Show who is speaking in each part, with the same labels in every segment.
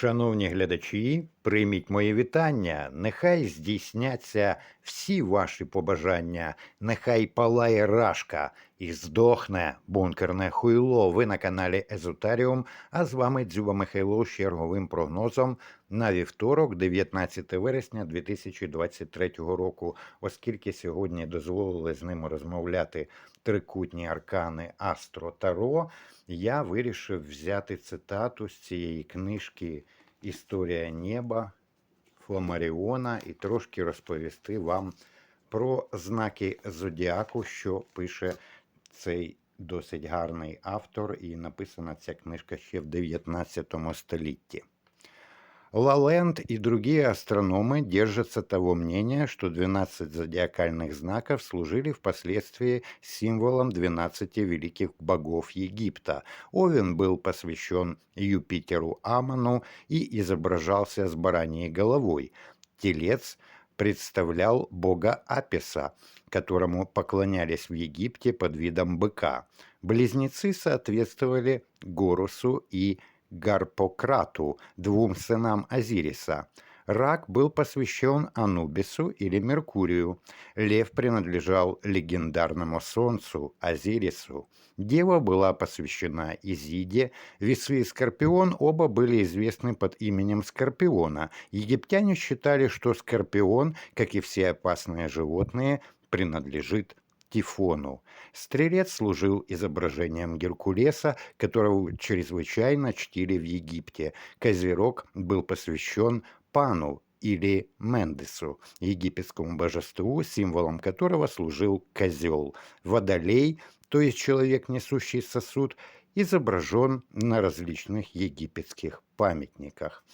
Speaker 1: Шановні глядачі, прийміть мої вітання. Нехай здійсняться всі ваші побажання. Нехай палає рашка і здохне бункерне хуйло. Ви на каналі Езотаріум. А з вами Дзюба Михайло з черговим прогнозом на вівторок, 19 вересня 2023 року. Оскільки сьогодні дозволили з ними розмовляти трикутні аркани Астро Таро, я вирішив взяти цитату з цієї книжки Історія неба Фламаріона і трошки розповісти вам про знаки зодіаку, що пише цей досить гарний автор, і написана ця книжка ще в 19 столітті. Лаленд и другие астрономы держатся того мнения, что 12 зодиакальных знаков служили впоследствии символом 12 великих богов Египта. Овен был посвящен Юпитеру Амону и изображался с бараньей головой. Телец представлял бога Аписа, которому поклонялись в Египте под видом быка. Близнецы соответствовали Горусу и Гарпократу, двум сынам Азириса. Рак был посвящен Анубису или Меркурию. Лев принадлежал легендарному солнцу Азирису. Дева была посвящена Изиде. Весы и Скорпион оба были известны под именем Скорпиона. Египтяне считали, что Скорпион, как и все опасные животные, принадлежит Тифону. Стрелец служил изображением Геркулеса, которого чрезвычайно чтили в Египте. Козерог был посвящен Пану или Мендесу, египетскому божеству, символом которого служил козел. Водолей, то есть человек, несущий сосуд, изображен на различных египетских памятниках.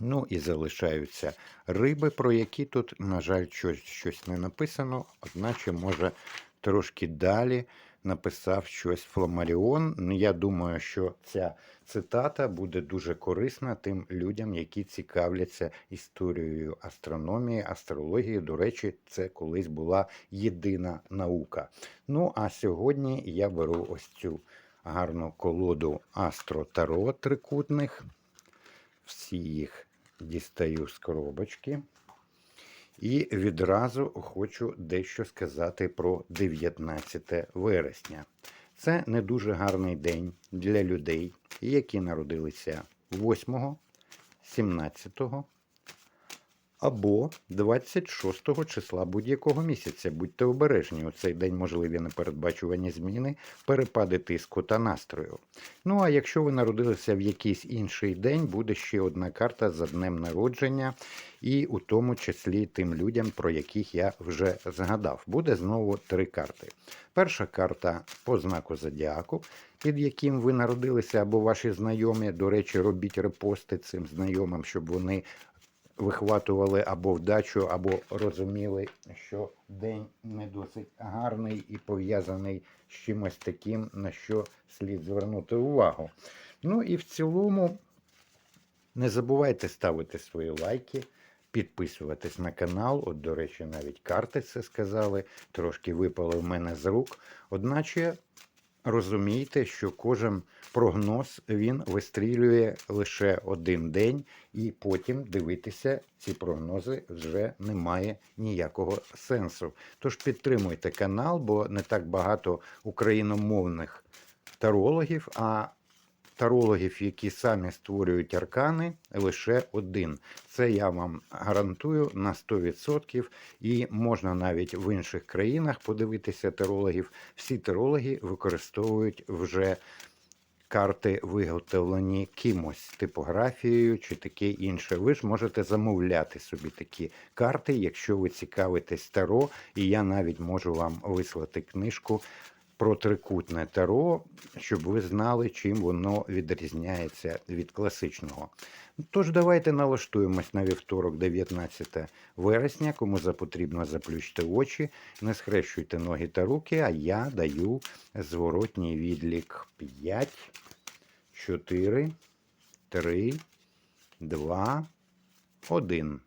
Speaker 1: Ну і залишаються риби, про які тут, на жаль, щось, щось не написано, одначе, може, трошки далі написав щось Фламаріон. Ну, Я думаю, що ця цитата буде дуже корисна тим людям, які цікавляться історією астрономії, астрології. До речі, це колись була єдина наука. Ну, а сьогодні я беру ось цю гарну колоду Астро Таро трикутних. Всі їх дістаю з коробочки. І відразу хочу дещо сказати про 19 вересня. Це не дуже гарний день для людей, які народилися 8, 17 або 26 числа будь-якого місяця. Будьте обережні, у цей день можливі непередбачувані зміни, перепади тиску та настрою. Ну а якщо ви народилися в якийсь інший день, буде ще одна карта за днем народження, і у тому числі тим людям, про яких я вже згадав. Буде знову три карти. Перша карта по знаку зодіаку, під яким ви народилися, або ваші знайомі. До речі, робіть репости цим знайомим, щоб вони вихватували або вдачу, або розуміли, що день не досить гарний і пов'язаний з чимось таким, на що слід звернути увагу. Ну і в цілому не забувайте ставити свої лайки. Підписуватись на канал, от, до речі, навіть карти це сказали, трошки випали в мене з рук. Одначе розумійте, що кожен прогноз він вистрілює лише один день, і потім дивитися ці прогнози вже немає ніякого сенсу. Тож підтримуйте канал, бо не так багато україномовних тарологів, а тарологів, які самі створюють аркани, лише один. Це я вам гарантую на 100%. І можна навіть в інших країнах подивитися тарологів. Всі тарологи використовують вже карти, виготовлені кимось типографією чи таке інше. Ви ж можете замовляти собі такі карти, якщо ви цікавитесь таро, і я навіть можу вам вислати книжку про трикутне таро, щоб ви знали, чим воно відрізняється від класичного. Тож, давайте налаштуємось на вівторок, 19 вересня. Кому запотрібно, заплющте очі, не схрещуйте ноги та руки, а я даю зворотній відлік 5, 4, 3, 2, 1.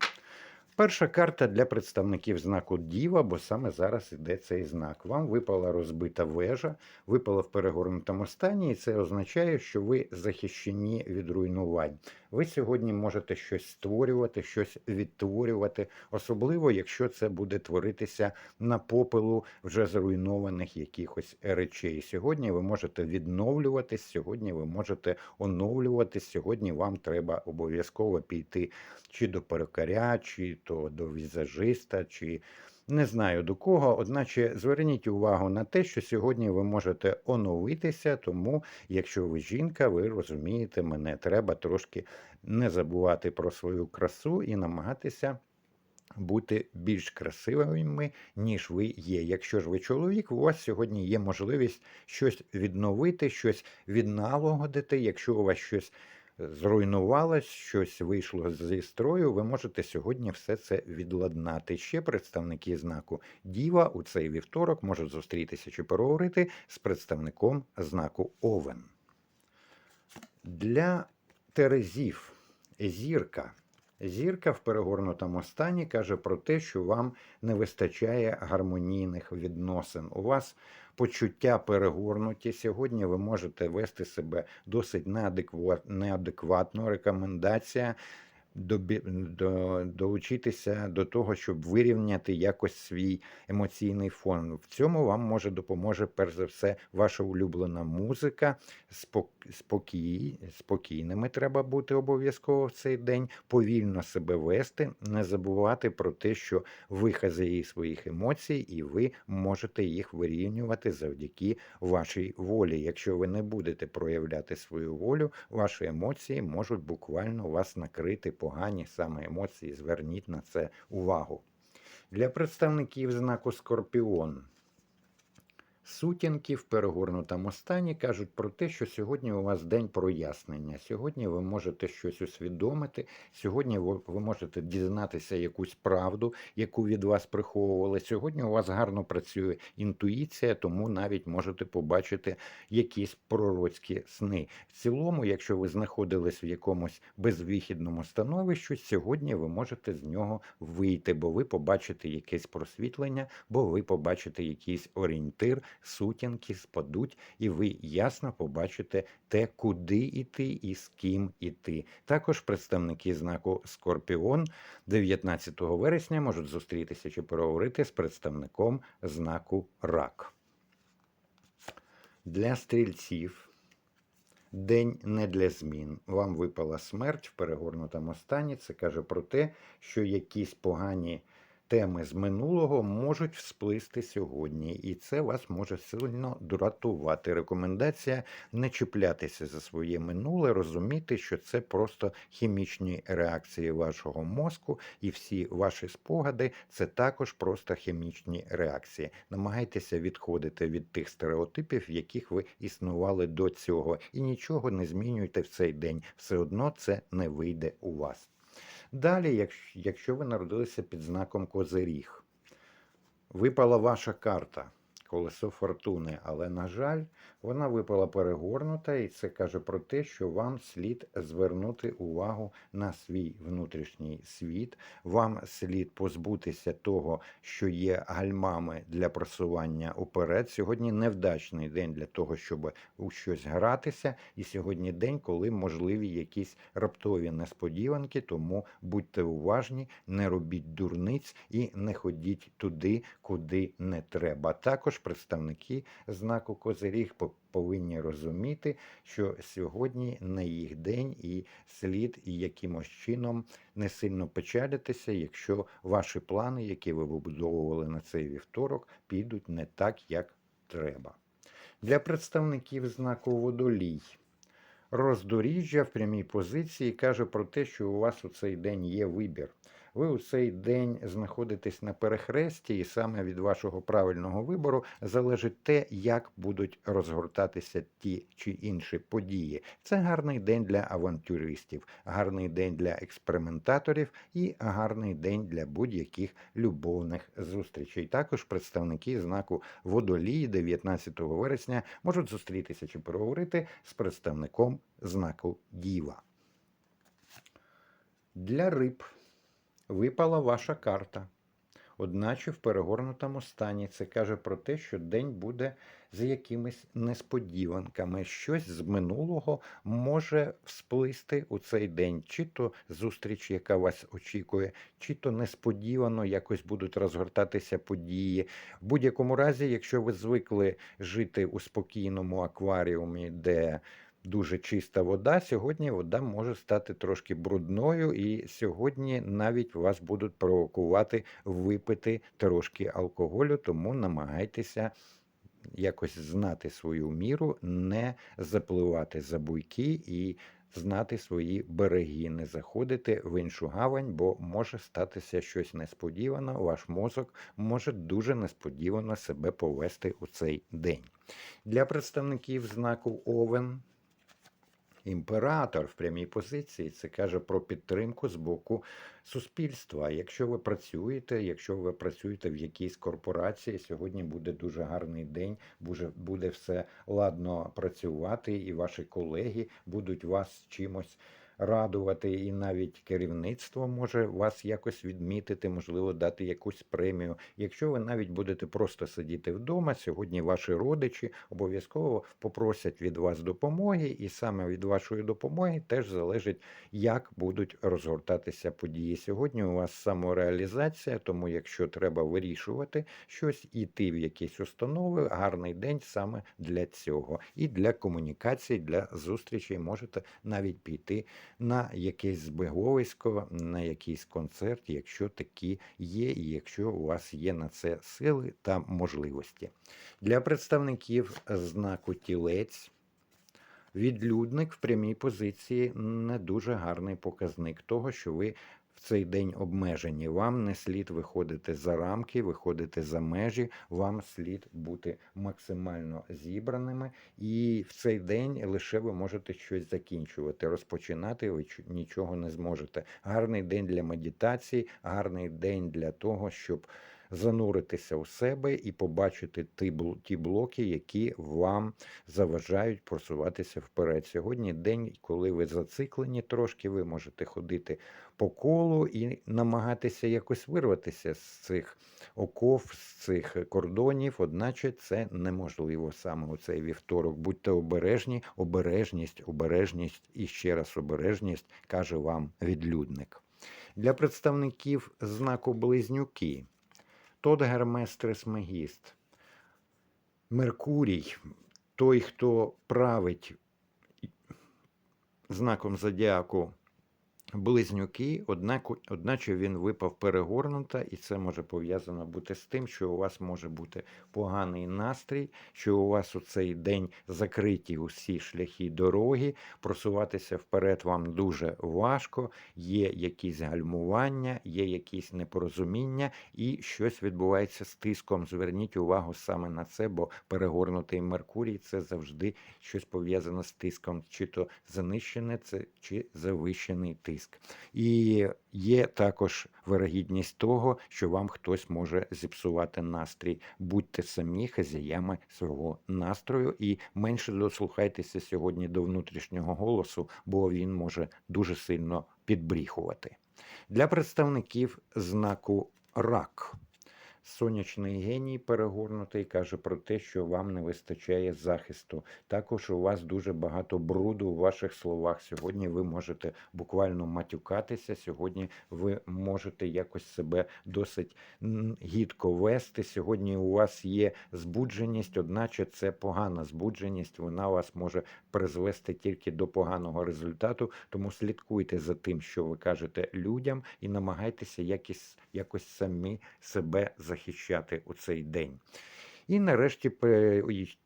Speaker 1: Перша карта для представників знаку Діва, бо саме зараз іде цей знак. Вам випала розбита вежа, випала в перегорнутому стані, і це означає, що ви захищені від руйнувань. Ви сьогодні можете щось створювати, щось відтворювати, особливо якщо це буде творитися на попелу вже зруйнованих якихось речей. Сьогодні ви можете відновлюватись, сьогодні ви можете оновлюватись. Сьогодні вам треба обов'язково піти чи до перукаря, чи то до візажиста, чи не знаю до кого. Одначе зверніть увагу на те, що сьогодні ви можете оновитися, тому якщо ви жінка, ви розумієте мене, треба трошки не забувати про свою красу і намагатися. Бути більш красивими, ніж ви є. Якщо ж ви чоловік, у вас сьогодні є можливість щось відновити, щось відналагодити. Якщо у вас щось зруйнувалось, щось вийшло зі строю, ви можете сьогодні все це відладнати. Ще представники знаку Діва у цей вівторок можуть зустрітися чи переговорити з представником знаку Овен. Для Терезів зірка. Зірка в перегорнутому стані каже про те, що вам не вистачає гармонійних відносин. У вас почуття перегорнуті. Сьогодні ви можете вести себе досить неадекват- неадекватно. Рекомендація до, долучитися до того, щоб вирівняти якось свій емоційний фон. В цьому вам може допоможе перш за все ваша улюблена музика. Спок, спокій, спокійними треба бути обов'язково в цей день, повільно себе вести, не забувати про те, що ви хазяї своїх емоцій, і ви можете їх вирівнювати завдяки вашій волі. Якщо ви не будете проявляти свою волю, ваші емоції можуть буквально вас накрити погані саме емоції. Зверніть на це увагу. Для представників знаку Скорпіон. Сутінки в перегорнутому стані кажуть про те, що сьогодні у вас день прояснення. Сьогодні ви можете щось усвідомити. Сьогодні ви можете дізнатися якусь правду, яку від вас приховували. Сьогодні у вас гарно працює інтуїція, тому навіть можете побачити якісь пророцькі сни. В цілому, якщо ви знаходились в якомусь безвихідному становищі, сьогодні ви можете з нього вийти, бо ви побачите якесь просвітлення, бо ви побачите якийсь орієнтир сутінки спадуть, і ви ясно побачите те, куди йти і з ким іти. Також представники знаку Скорпіон 19 вересня можуть зустрітися чи переговорити з представником знаку Рак. Для стрільців. День не для змін. Вам випала смерть в перегорнутому стані. Це каже про те, що якісь погані теми з минулого можуть всплисти сьогодні, і це вас може сильно дратувати. Рекомендація не чіплятися за своє минуле, розуміти, що це просто хімічні реакції вашого мозку, і всі ваші спогади це також просто хімічні реакції. Намагайтеся відходити від тих стереотипів, в яких ви існували до цього, і нічого не змінюйте в цей день. Все одно це не вийде у вас. Далі, якщо, ви народилися під знаком Козиріг, випала ваша карта, колесо фортуни, але, на жаль, вона випала перегорнута, і це каже про те, що вам слід звернути увагу на свій внутрішній світ, вам слід позбутися того, що є гальмами для просування уперед. Сьогодні невдачний день для того, щоб у щось гратися, і сьогодні день, коли можливі якісь раптові несподіванки, тому будьте уважні, не робіть дурниць і не ходіть туди, куди не треба. Також представники знаку Козиріг повинні розуміти, що сьогодні не їх день, і слід якимось чином не сильно печалитися, якщо ваші плани, які ви вибудовували на цей вівторок, підуть не так, як треба. Для представників знаку водолій. Роздоріжжя в прямій позиції каже про те, що у вас у цей день є вибір. Ви у цей день знаходитесь на перехресті, і саме від вашого правильного вибору залежить те, як будуть розгортатися ті чи інші події. Це гарний день для авантюристів, гарний день для експериментаторів і гарний день для будь-яких любовних зустрічей. Також представники знаку водолії 19 вересня можуть зустрітися чи переговорити з представником знаку Діва. Для риб Випала ваша карта. Одначе в перегорнутому стані це каже про те, що день буде з якимись несподіванками. Щось з минулого може всплисти у цей день, чи то зустріч, яка вас очікує, чи то несподівано якось будуть розгортатися події. В будь-якому разі, якщо ви звикли жити у спокійному акваріумі, де дуже чиста вода, сьогодні вода може стати трошки брудною, і сьогодні навіть вас будуть провокувати випити трошки алкоголю, тому намагайтеся якось знати свою міру, не запливати за буйки і знати свої береги, не заходити в іншу гавань, бо може статися щось несподівано. Ваш мозок може дуже несподівано себе повести у цей день. Для представників знаку Овен. Імператор в прямій позиції це каже про підтримку з боку суспільства. Якщо ви працюєте, якщо ви працюєте в якійсь корпорації, сьогодні буде дуже гарний день, буде, все ладно працювати, і ваші колеги будуть вас чимось радувати, і навіть керівництво може вас якось відмітити, можливо, дати якусь премію. Якщо ви навіть будете просто сидіти вдома, сьогодні ваші родичі обов'язково попросять від вас допомоги, і саме від вашої допомоги теж залежить, як будуть розгортатися події. Сьогодні у вас самореалізація, тому якщо треба вирішувати щось, іти в якісь установи, гарний день саме для цього. І для комунікації, для зустрічей можете навіть піти на якесь збеговисько, на якийсь концерт, якщо такі є, і якщо у вас є на це сили та можливості. Для представників знаку тілець. Відлюдник в прямій позиції не дуже гарний показник того, що ви в цей день обмежені. Вам не слід виходити за рамки, виходити за межі, вам слід бути максимально зібраними, і в цей день лише ви можете щось закінчувати. Розпочинати ви нічого не зможете. Гарний день для медитації, гарний день для того, щоб зануритися у себе і побачити ті блоки, які вам заважають просуватися вперед. Сьогодні день, коли ви зациклені трошки, ви можете ходити по колу і намагатися якось вирватися з цих оков, з цих кордонів, одначе це неможливо саме у цей вівторок. Будьте обережні, обережність, обережність і ще раз обережність, каже вам відлюдник. Для представників знаку близнюки. Тот Гермес. Меркурій, той, хто править знаком зодіаку близнюки, однак, одначе він випав перегорнута, і це може пов'язано бути з тим, що у вас може бути поганий настрій, що у вас у цей день закриті усі шляхи дороги, просуватися вперед вам дуже важко, є якісь гальмування, є якісь непорозуміння, і щось відбувається з тиском. Зверніть увагу саме на це, бо перегорнутий Меркурій це завжди щось пов'язане з тиском, чи то занищене це, чи завищений тиск. І є також вирогідність того, що вам хтось може зіпсувати настрій. Будьте самі хазяями свого настрою і менше дослухайтеся сьогодні до внутрішнього голосу, бо він може дуже сильно підбріхувати. Для представників знаку рак. Сонячний геній перегорнутий каже про те, що вам не вистачає захисту. Також у вас дуже багато бруду у ваших словах. Сьогодні ви можете буквально матюкатися. Сьогодні ви можете якось себе досить гідко вести. Сьогодні у вас є збудженість, одначе це погана збудженість. Вона вас може призвести тільки до поганого результату. Тому слідкуйте за тим, що ви кажете людям, і намагайтеся якось, якось самі себе захищати у цей день. І нарешті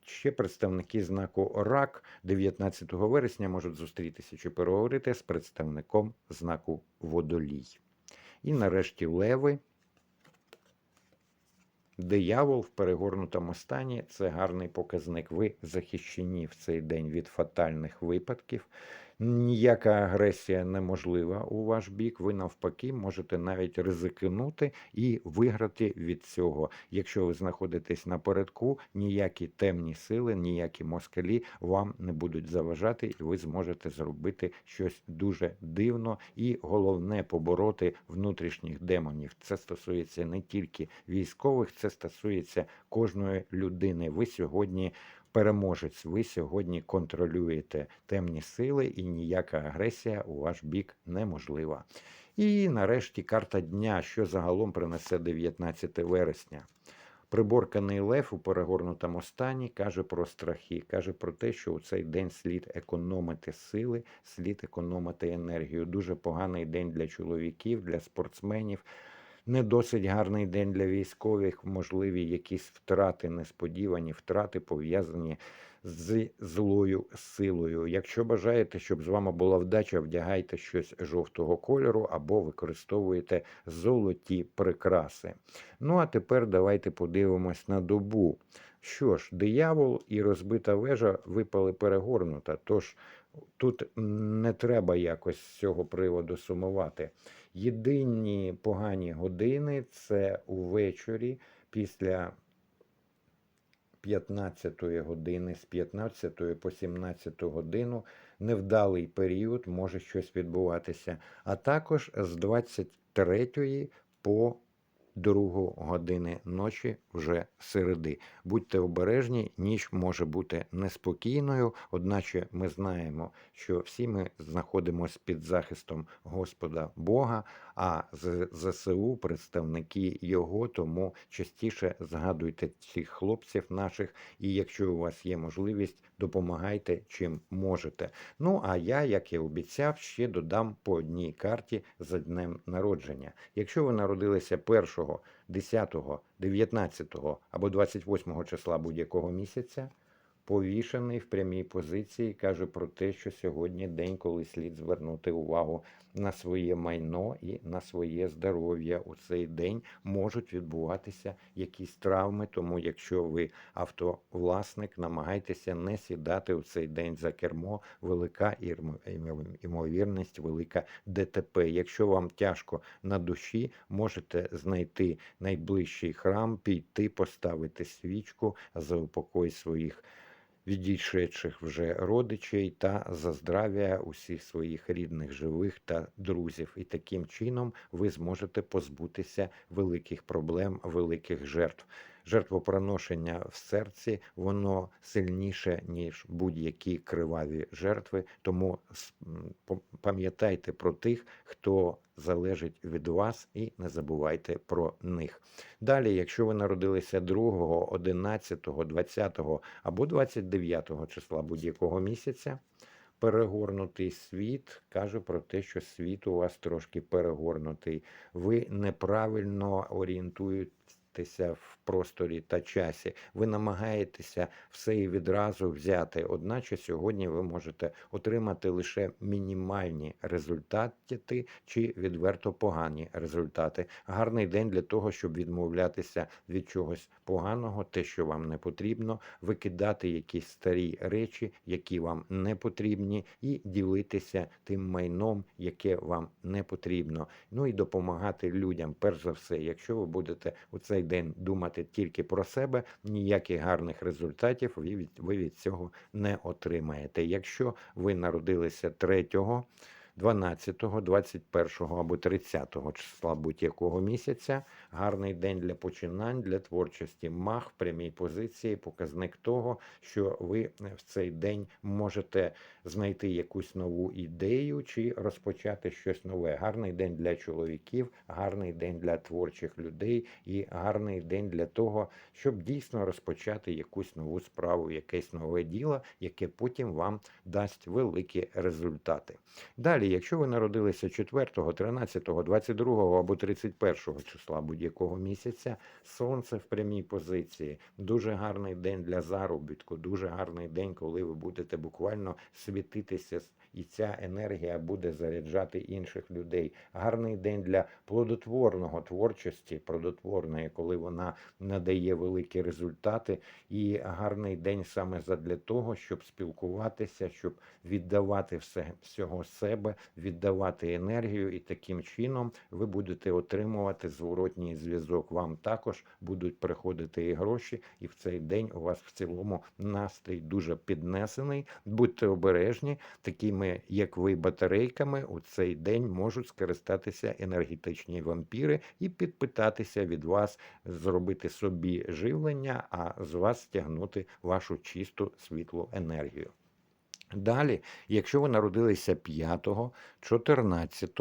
Speaker 1: ще представники знаку РАК 19 вересня можуть зустрітися чи переговорити з представником знаку Водолій. І нарешті леви. Диявол в перегорнутому стані це гарний показник. Ви захищені в цей день від фатальних випадків. Ніяка агресія неможлива у ваш бік. Ви навпаки можете навіть ризикнути і виграти від цього. Якщо ви знаходитесь напередку, ніякі темні сили, ніякі москалі вам не будуть заважати, і ви зможете зробити щось дуже дивно і головне побороти внутрішніх демонів. Це стосується не тільки військових, це стосується кожної людини. Ви сьогодні переможець. Ви сьогодні контролюєте темні сили, і ніяка агресія у ваш бік неможлива. І нарешті карта дня, що загалом принесе 19 вересня. Приборканий лев у перегорнутому стані каже про страхи, каже про те, що у цей день слід економити сили, слід економити енергію. Дуже поганий день для чоловіків, для спортсменів. Не досить гарний день для військових, можливі якісь втрати, несподівані втрати пов'язані з злою силою. Якщо бажаєте, щоб з вами була вдача, вдягайте щось жовтого кольору або використовуєте золоті прикраси. Ну а тепер давайте подивимось на добу. Що ж, диявол і розбита вежа випали перегорнута, тож тут не треба якось з цього приводу сумувати. Єдині погані години це увечері після 15 години, з 15 по 17 годину невдалий період може щось відбуватися, а також з 23 по 2 години ночі вже середи. Будьте обережні, ніч може бути неспокійною, одначе ми знаємо, що всі ми знаходимося під захистом Господа Бога, а з ЗСУ представники його, тому частіше згадуйте цих хлопців наших, і якщо у вас є можливість, допомагайте чим можете. Ну а я, як і обіцяв, ще додам по одній карті за днем народження. Якщо ви народилися 1, 10, 19 або 28 числа будь-якого місяця, повішений в прямій позиції каже про те, що сьогодні день, коли слід звернути увагу на своє майно і на своє здоров'я. У цей день можуть відбуватися якісь травми. Тому, якщо ви автовласник, намагайтеся не сідати у цей день за кермо. Велика імовірність, велика ДТП. Якщо вам тяжко на душі, можете знайти найближчий храм, піти, поставити свічку за упокой своїх відійшедших вже родичей та за здрав'я усіх своїх рідних, живих та друзів. І таким чином ви зможете позбутися великих проблем, великих жертв. Жертвопроношення в серці воно сильніше ніж будь-які криваві жертви. Тому пам'ятайте про тих, хто залежить від вас, і не забувайте про них. Далі, якщо ви народилися 2, 11, 20 або 29 числа будь-якого місяця. Перегорнутий світ каже про те, що світ у вас трошки перегорнутий. Ви неправильно орієнтуєте рухатися в просторі та часі. Ви намагаєтеся все і відразу взяти. Одначе сьогодні ви можете отримати лише мінімальні результати чи відверто погані результати. Гарний день для того, щоб відмовлятися від чогось поганого, те, що вам не потрібно, викидати якісь старі речі, які вам не потрібні, і ділитися тим майном, яке вам не потрібно. Ну і допомагати людям, перш за все, якщо ви будете у цей день думати тільки про себе, ніяких гарних результатів ви від, ви від цього не отримаєте. Якщо ви народилися 3 12, 21 або 30 числа будь-якого місяця. Гарний день для починань, для творчості мах в прямій позиції, показник того, що ви в цей день можете знайти якусь нову ідею чи розпочати щось нове. Гарний день для чоловіків, гарний день для творчих людей і гарний день для того, щоб дійсно розпочати якусь нову справу, якесь нове діло, яке потім вам дасть великі результати. Далі Якщо ви народилися 4, 13, 22 або 31 числа будь-якого місяця, сонце в прямій позиції. Дуже гарний день для заробітку, дуже гарний день, коли ви будете буквально світитися, і ця енергія буде заряджати інших людей. Гарний день для плодотворного творчості, плодотворної, коли вона надає великі результати, і гарний день саме задля того, щоб спілкуватися, щоб віддавати все всього себе, віддавати енергію, і таким чином ви будете отримувати зворотній зв'язок. Вам також будуть приходити і гроші, і в цей день у вас в цілому настрій дуже піднесений. Будьте обережні, такими як ви батарейками у цей день можуть скористатися енергетичні вампіри і підпитатися від вас, зробити собі живлення, а з вас стягнути вашу чисту світлу енергію. Далі, якщо ви народилися 5, 14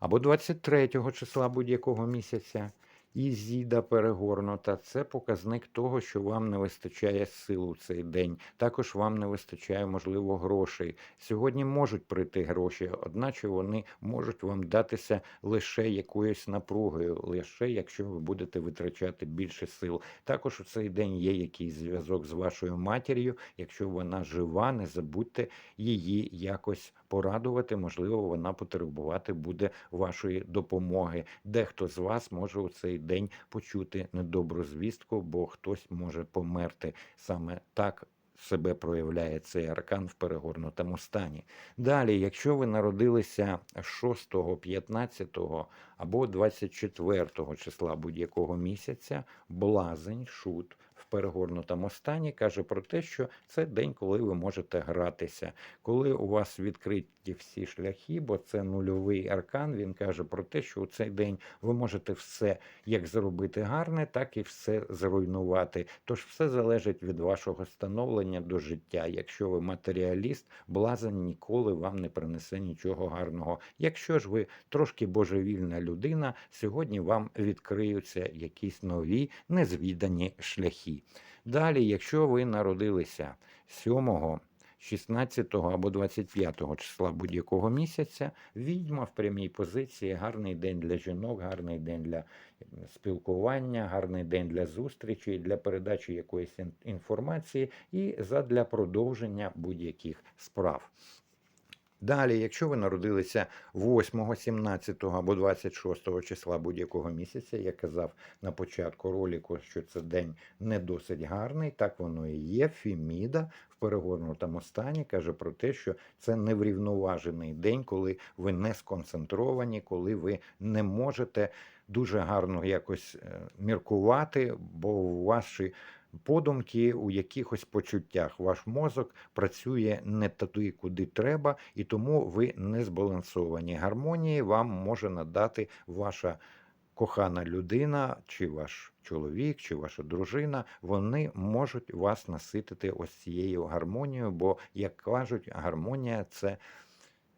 Speaker 1: або 23 числа будь-якого місяця, і зіда перегорнута, це показник того, що вам не вистачає сил у цей день. Також вам не вистачає, можливо, грошей. Сьогодні можуть прийти гроші, одначе вони можуть вам датися лише якоюсь напругою, лише якщо ви будете витрачати більше сил. Також у цей день є якийсь зв'язок з вашою матір'ю. Якщо вона жива, не забудьте її якось порадувати. Можливо, вона потребувати буде вашої допомоги. Дехто з вас може у цей день почути недобру звістку, бо хтось може померти саме так. Себе проявляє цей аркан в перегорнутому стані. Далі, якщо ви народилися 6, 15 або 24 числа будь-якого місяця, блазень, шут в перегорнутому стані каже про те, що це день, коли ви можете гратися, коли у вас відкриті всі шляхи, бо це нульовий аркан. Він каже про те, що у цей день ви можете все як зробити гарне, так і все зруйнувати. Тож все залежить від вашого становлення до життя. Якщо ви матеріаліст, блазень ніколи вам не принесе нічого гарного. Якщо ж ви трошки божевільна людина, сьогодні вам відкриються якісь нові незвідані шляхи. Далі, якщо ви народилися 7, 16 або 25 числа будь-якого місяця, відьма в прямій позиції, гарний день для жінок, гарний день для спілкування, гарний день для зустрічі, для передачі якоїсь інформації і задля продовження будь-яких справ. Далі, якщо ви народилися 8, 17 або 26 числа будь-якого місяця, я казав на початку ролику, що це день не досить гарний, так воно і є. Фіміда в перегорнутому стані каже про те, що це неврівноважений день, коли ви не сконцентровані, коли ви не можете дуже гарно якось е, міркувати, бо ваші подумки у якихось почуттях. Ваш мозок працює не туди, куди треба, і тому ви не збалансовані. Гармонії вам може надати ваша кохана людина, чи ваш чоловік, чи ваша дружина. Вони можуть вас наситити ось цією гармонією, бо, як кажуть, гармонія це.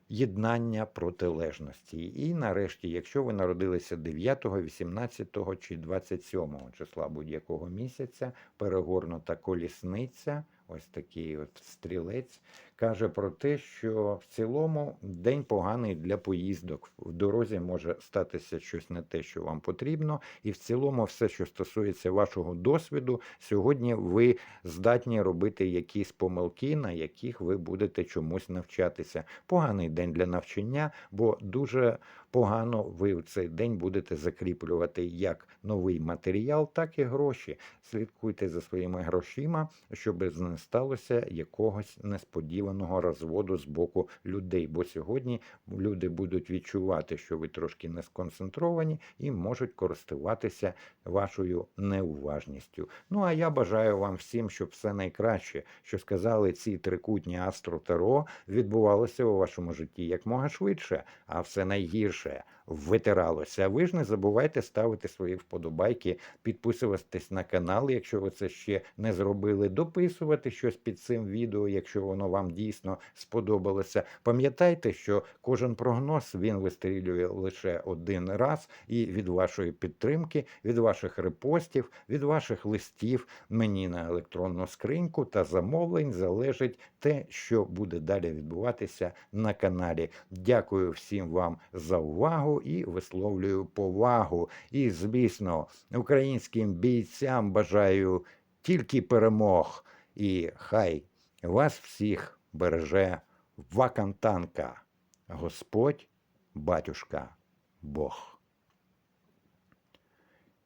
Speaker 1: Єднання протилежності. І нарешті, якщо ви народилися 9, 18 чи 27 числа будь-якого місяця, перегорнута колісниця, ось такий от стрілець, каже про те, що в цілому день поганий для поїздок. В дорозі може статися щось не те, що вам потрібно, і в цілому, все, що стосується вашого досвіду, сьогодні ви здатні робити якісь помилки, на яких ви будете чомусь навчатися. Поганий день для навчання, бо дуже погано ви в цей день будете закріплювати як новий матеріал, так і гроші. Слідкуйте за своїми грошима, щоб не сталося якогось несподіваного розводу з боку людей. Бо сьогодні люди будуть відчувати, що ви трошки не сконцентровані і можуть користуватися вашою неуважністю. Ну а я бажаю вам всім, щоб все найкраще, що сказали ці трикутні Астро Таро, відбувалося у вашому житті якмога швидше, а все найгірше витиралося. Ви ж не забувайте ставити свої вподобайки, підписуватись на канал, якщо ви це ще не зробили, дописувати щось під цим відео, якщо воно вам дійсно сподобалося. Пам'ятайте, що кожен прогноз він вистрілює лише один раз, і від вашої підтримки, від ваших репостів, від ваших листів мені на електронну скриньку та замовлень залежить те, що буде далі відбуватися на каналі. Дякую всім вам за увагу і висловлюю повагу. І, звісно, українським бійцям бажаю тільки перемог. І хай вас всіх береже Вакантанка, Господь, батюшка, Бог.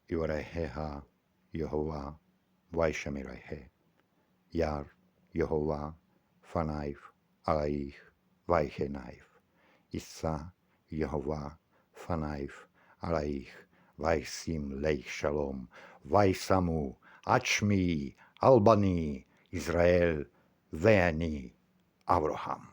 Speaker 1: Юрайгега, Йогова, Вайшамірайге, Яр, Йогова, Фанайф, Алаїх, Вайхенайф, Іса, Йогова, Фанайф, Алаїх, Вайсім Лейх Шалом, Вайсаму, Ачмі, Албані, Ізраїль, Веані, Аврохам.